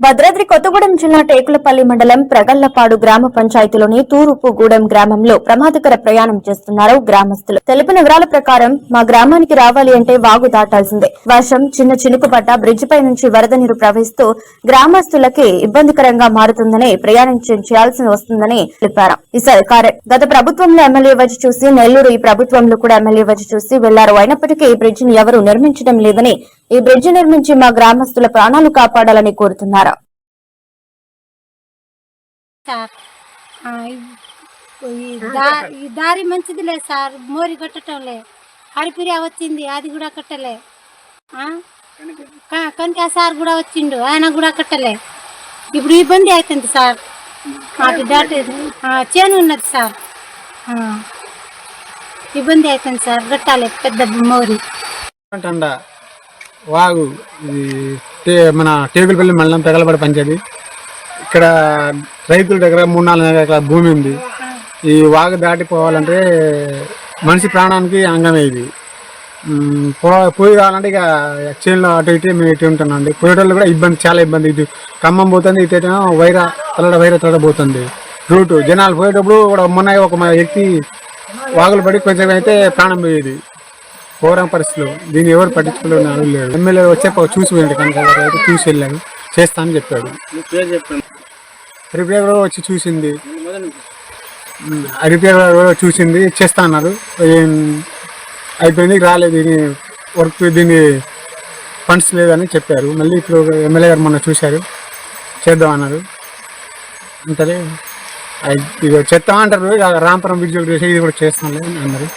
భద్రాద్రి కొత్తగూడెం జిల్లా టేకులపల్లి మండలం ప్రగల్లపాడు గ్రామ పంచాయతీలోని తూరుపుగూడెం గ్రామంలో ప్రమాదకర ప్రయాణం చేస్తున్నారు గ్రామస్తులు. తెలిపిన వివరాల ప్రకారం మా గ్రామానికి రావాలి అంటే వాగు దాటాల్సిందే. వర్షం చిన్న చినుకు పడ్డ పై నుంచి వరద నీరు ప్రవహిస్తూ గ్రామస్తులకి ఇబ్బందికరంగా మారుతుందని ప్రయాణం చేయాల్సి వస్తుందని తెలిపారు. ఈ సర్కారే గత ప్రభుత్వంలో ఎమ్మెల్యే వచ్చి చూసి నెల్లూరు ఈ ప్రభుత్వంలో కూడా ఎమ్మెల్యే వచ్చి చూసి వెళ్ళారు. అయినప్పటికీ ఈ బ్రిడ్జిని ఎవరూ నిర్మించడం లేదని ఈ బ్రిడ్జి నిర్మించి మా గ్రామస్తుల ప్రాణాలు కాపాడాలని కోరుతున్నారు. ఈ- దారి మంచిది లేదు సార్ మోరి కట్టడం లే హరిపిరియా వచ్చింది అది కూడా కట్టలే. కనక సార్ కూడా వచ్చిండు ఆయన కూడా కట్టలే. ఇప్పుడు ఇబ్బంది అవుతుంది సార్. అటు చేను ఉన్నది సార్. ఆ. ఇబ్బంది అవుతుంది సార్ కట్టాలి పెద్ద మోరి. వాగు ఇది టే- మన టేకులపల్లి మండలం పెగలపడి పంచాయతీ. ఇక్కడ రైతుల దగ్గర మూడు నాలుగు ఎకరాల భూమి ఉంది. ఈ వాగు దాటిపోవాలంటే మనిషి ప్రాణానికి అంగమే ఇది. పో పోయి రావాలంటే ఇక చేనులో అటు ఇటు మేము ఇటు ఉంటానండి పోయేటోళ్ళు కూడా ఇబ్బంది చాలా ఇబ్బంది. ఇటు ఖమ్మం పోతుంది ఇటు వైరా తలడ వైరా తలడ పోతుంది. రూటు జనాలు పోయేటప్పుడు కూడా మొన్న ఒక వ్యక్తి వాగులు పడి కొంచెం అయితే ప్రాణం పోయేది. ఘోరం పరిస్థితులు దీన్ని ఎవరు పట్టించుకోలేని అడుగు లేడు ఎమ్మెల్యే వచ్చే చూసి వెళ్ళి కనుక అయితే చూసి వెళ్ళాడు. చేస్తా అని చెప్పాడు. రిపేర్ కూడా వచ్చి చూసింది. రిపేర్ కూడా చూసింది చేస్తా అన్నారు. ఏం అయిపోయింది రాలేదు దీని వర్క్ దీని ఫండ్స్ లేదని చెప్పారు. మళ్ళీ ఇప్పుడు ఎమ్మెల్యే గారు మొన్న చూశారు. చేద్దాం అన్నారు. అంతలే. ఇక చెత్తా అంటారు. రాంపురం బ్రిడ్జ్ చేసి ఇది కూడా చేస్తాంలే అని అన్నారు.